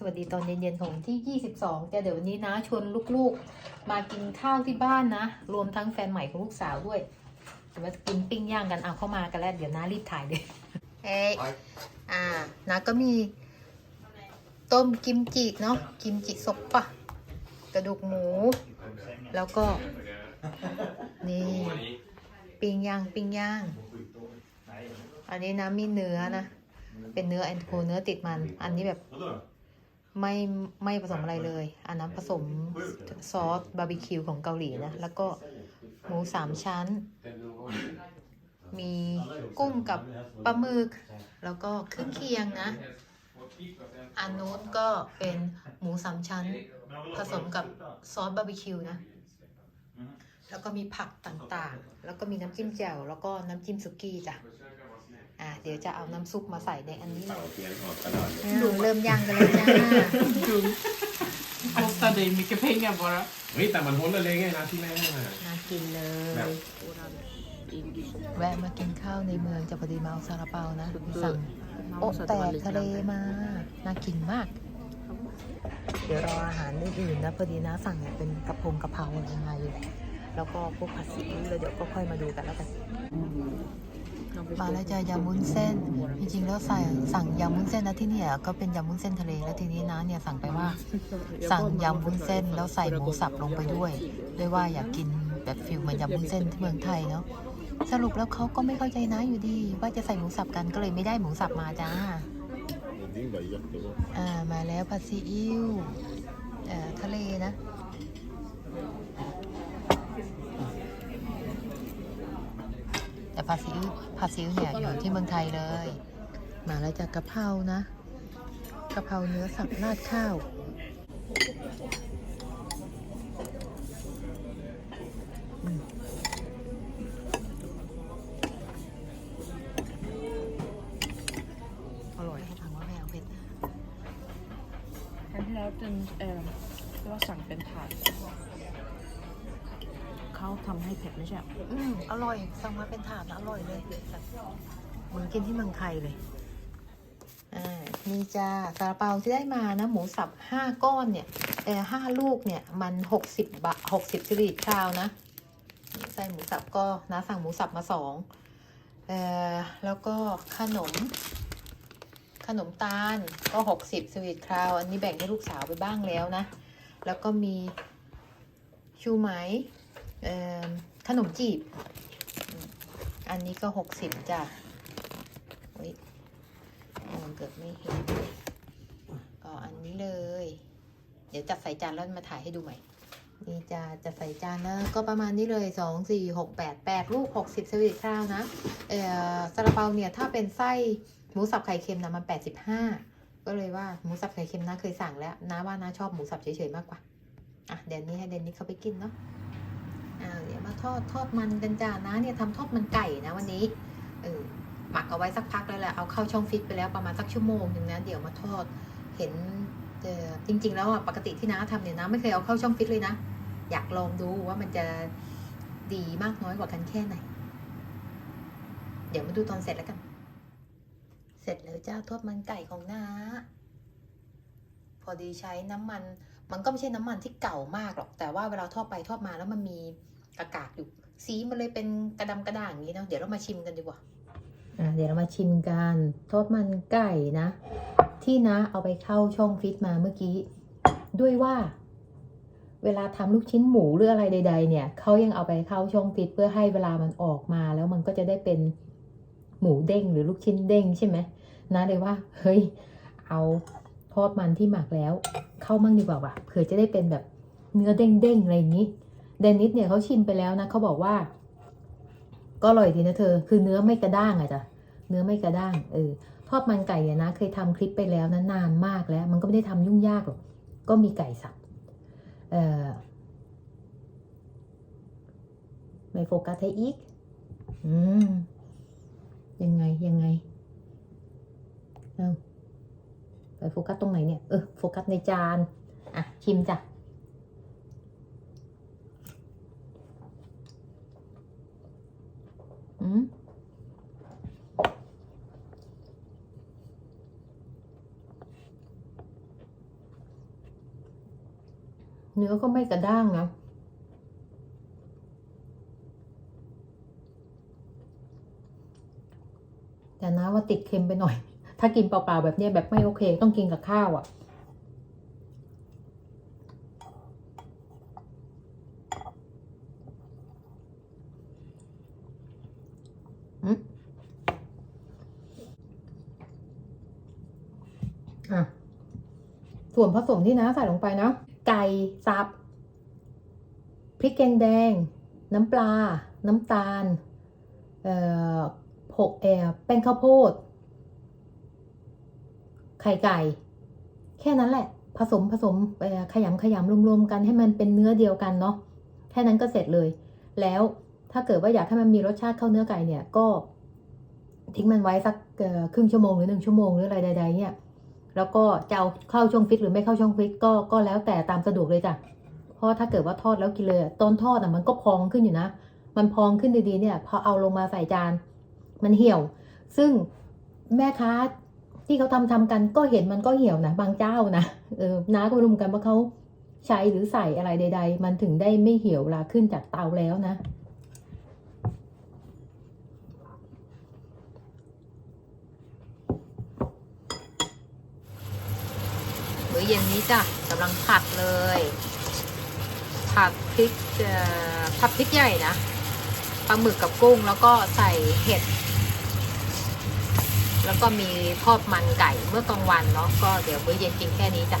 สวัสดีตอนเย็นๆของที่ 22จะเดี๋ยววันนี้นะชวนลูกๆ มากินข้าวที่บ้านนะ รวมทั้งแฟนใหม่ของลูกสาวด้วยจะมากินปิ้งย่างกันเอาเข้ามากันแล้ว เดี๋ยวน้ารีบถ่ายเลยเอ้ยอ่านะก็มี ต้มกิมจิเนาะกิมจิซกปะกระดูกหมู แล้วก็ นี่ ปิ้งย่างปิ้งย่าง อันนี้นะมีเนื้อนะ เป็นเนื้อแอนโคเนื้อติดมัน อันนี้แบบ ไม่ไม่ผสมอะไรเลย อันนั้นผสมซอสบาร์บีคิวของเกาหลีนะ แล้วก็หมูสามชั้น มีกุ้งกับปลาหมึก แล้วก็เครื่องเคียงนะ อันนู้นก็เป็นหมูสามชั้น ผสมกับซอสบาร์บีคิวนะ แล้วก็มีผักต่างๆ แล้วก็มีน้ำจิ้มแจ่ว แล้วก็น้ำจิ้มสุกี้จ้ะ อ่าเดี๋ยวจะเอาน้ำซุปมาใส่ในอันนี้เลยเปลี่ยนออกตลอดเลยอ่าเริ่มย่างกันเลยจ้า Kostar dig mycket pengar bara. เฮ้ยแต่มันพ้นเลยไงนะที่แม่ให้มา น่ากินเลแบบ ย แวะมากินข้าวในเมืองจะพอดีมาเอาซาลาเปานะสั่งโอ๊ะแตกทะเลมาน่ากินมาก เดี๋ยวรออาหารอื่นๆนะพอดีนะสั่งเป็นกระพงกระเพราอะไรมาอยู่แล้วก็พวกผัดซีอิ๊วแล้วเดี๋ยวก็ค่อยมาดูกันแล้วกัน มาแล้วจะยำวุ้นเส้น จริงๆแล้วใส่สั่งยำวุ้นเส้นนะที่เนี่ยก็เป็นยำวุ้นเส้นทะเลแล้วทีนี้นะเนี่ยสั่งไปว่า สั่งยำวุ้นเส้นแล้วใส่หมูสับลงไปด้วยด้วยว่าอยากกินแบบฟิลเหมือนยำวุ้นเส้นที่เมืองไทยเนาะสรุปแล้วเขาก็ไม่เข้าใจนะอยู่ดี ว่าจะใส่หมูสับกันก็เลยไม่ได้หมูสับมาจ้าอ่ามาแล้วผัดซีอิ๊วเอ่อทะเลนะ ผัดซีอิ๊วผัดซีอิ๊วเนี่ยอยู่ที่เมืองไทยเลย มาแล้วจากกะเพรานะกะเพราเนื้อสับราดข้าวอืมอร่อยให้ทางว่าไม่เอาเผ็ดครั้งที่แล้วเป็นเอ่อที่ว่าสั่งเป็นถาดเขา ทำให้เผ็ดไม่ใช่เหรออืมอร่อย สั่งมาเป็นถาดนะอร่อยเลยแบบเหมือนกินที่เมืองไทยเลย อ่า นี่จ้าซาลาเปาที่ได้มานะ หมูสับห้าก้อนเนี่ยเออห้าลูกเนี่ย มันหกสิบบาทหกสิบสิริคราวนะใส่หมูสับก็นะสั่งหมูสับมาสองเออแล้วก็ขนม ขนมตาลก็หกสิบสวีทคราว อันนี้แบ่งให้ลูกสาวไปบ้างแล้วนะ แล้วก็มีชูไหมเอ่อ ขนมจีบ อันนี้ก็หกสิบจ้ะเฮ้ยมันเกิดไม่เห็น ก็อันนี้เลย เดี๋ยวจัดใส่จานแล้วมาถ่ายให้ดูใหม่ นี่จะจะใส่จานนะ ก็ประมาณนี้เลยสองสี่หกแปดแปดลูกหกสิบสวีทคราวนะ เอ่อซาลาเปาเนี่ยถ้าเป็นไส้หมูสับไข่เค็มนะมันแปดสิบห้าก็เลยว่าหมูสับไข่เค็มนะเคยสั่งแล้วนะว่านะชอบหมูสับเฉยๆมากกว่า อะเดี๋ยวนี้ให้เดนนี่เขาไปกินเนาะ อ่าเดี๋ยวมาทอดทอดมันกันจ้านะเนี่ยทำทอดมันไก่นะวันนี้เออหมักเอาไว้สักพักแล้วแหละเอาเข้าช่องฟิตไปแล้วประมาณสักชั่วโมงหนึ่งนะเดี๋ยวมาทอดเห็นจริง ๆ แล้วอะปกติที่น้าทำเนี่ยนะไม่เคยเอาเข้าช่องฟิตเลยนะ อยากลองดูว่ามันจะดีมากน้อยกว่ากันแค่ไหน เดี๋ยวมาดูตอนเสร็จแล้วกัน เสร็จแล้วจ้าทอดมันไก่ของน้าพอดีใช้น้ำมัน มันก็ไม่ใช่น้ำมันที่เก่ามากหรอก แต่ว่าเวลาทอดไปทอดมาแล้วมันมีกากากอยู่ สีมันเลยเป็นกระดำกระด่างอย่างนี้เนาะเดี๋ยวเรามาชิมกันดีกว่าอ่าเดี๋ยวเรามาชิมกันทอดมันไก่นะ ที่นะเอาไปเข้าช่องฟิตมาเมื่อกี้ ด้วยว่า เวลาทำลูกชิ้นหมูหรืออะไรใด ๆ เนี่ยเขายังเอาไปเข้าช่องฟิตเพื่อให้เวลามันออกมาแล้วมันก็จะได้เป็นหมูเด้งหรือลูกชิ้นเด้งใช่ไหมนะเลยว่า เฮ้ย เอา อดมันที่หมักแล้ว เข้ามั่งดีกว่าว่ะเผื่อจะได้เป็นแบบเนื้อเด้งๆอะไรอย่างนี้เดนิสเนี่ยเขาชิมไปแล้วนะเขาบอกว่า ก็อร่อยดีนะเธอ คือเนื้อไม่กระด้างอะจ้ะเนื้อไม่กระด้างเออทอดมันไก่เนี่ยนะ เคยทำคลิปไปแล้วนะนานมากแล้ว มันก็ไม่ได้ทำยุ่งยากหรอกก็มีไก่สับเอ่อไม่โฟกัสให้อีก อืม ยังไงยังไงเอาไป โฟกัสตรงไหนเนี่ยเออโฟกัสในจานอะชิมจ้ะอืมเนื้อก็ไม่กระด้างนะแต่นะว่าติดเค็มไปหน่อย ถ้ากินเปล่าๆแบบนี้แบบไม่โอเค ต้องกินกับข้าวอะ่ะอะส่วนผสมที่น้าใส่ลงไปนะไก่สับพริกแกงแดง น้ำปลา น้ำตาลเอ่อผกแอบแป้งข้าวโพด ไข่ไก่ แค่นั้นแหละ ผสมผสมขยำขยำรวมๆกันให้มันเป็นเนื้อเดียวกันเนาะแค่นั้นก็เสร็จเลย แล้วถ้าเกิดว่าอยากให้มันมีรสชาติเข้าเนื้อไก่เนี่ยก็ ทิ้งมันไว้สักครึ่งชั่วโมงหรือหนึ่งชั่วโมงหรืออะไรใด ๆ เนี่ย แล้วก็จะเอาเข้าช่องฟิตหรือไม่เข้าช่องฟิตก็ก็แล้วแต่ตามสะดวกเลยจ้ะเพราะถ้าเกิดว่าทอดแล้วกินเลยตอนทอดอะมันก็พองขึ้นอยู่นะ มันพองขึ้นดีๆเนี่ย พอเอาลงมาใส่จาน มันเหี่ยว ซึ่งแม่ค้า ที่เขาทำทำกันก็เห็นมันก็เหี่ยวนะบางเจ้านะเออน้าก็ไม่รู้มกันว่าเขาใช้หรือใส่อะไรใด ๆ มันถึงได้ไม่เหี่ยวลาขึ้นจากเตาแล้วนะมื้อเย็นนี้จ้ะกำลังผัดเลย ผัดพริกผัดพริกใหญ่นะปลาหมึกกับกุ้งแล้วก็ใส่เห็ด แล้วก็มีทอดมันไก่เมื่อกลางวันเนาะก็เดี๋ยวมื้อเย็นกินแค่นี้จ้ะ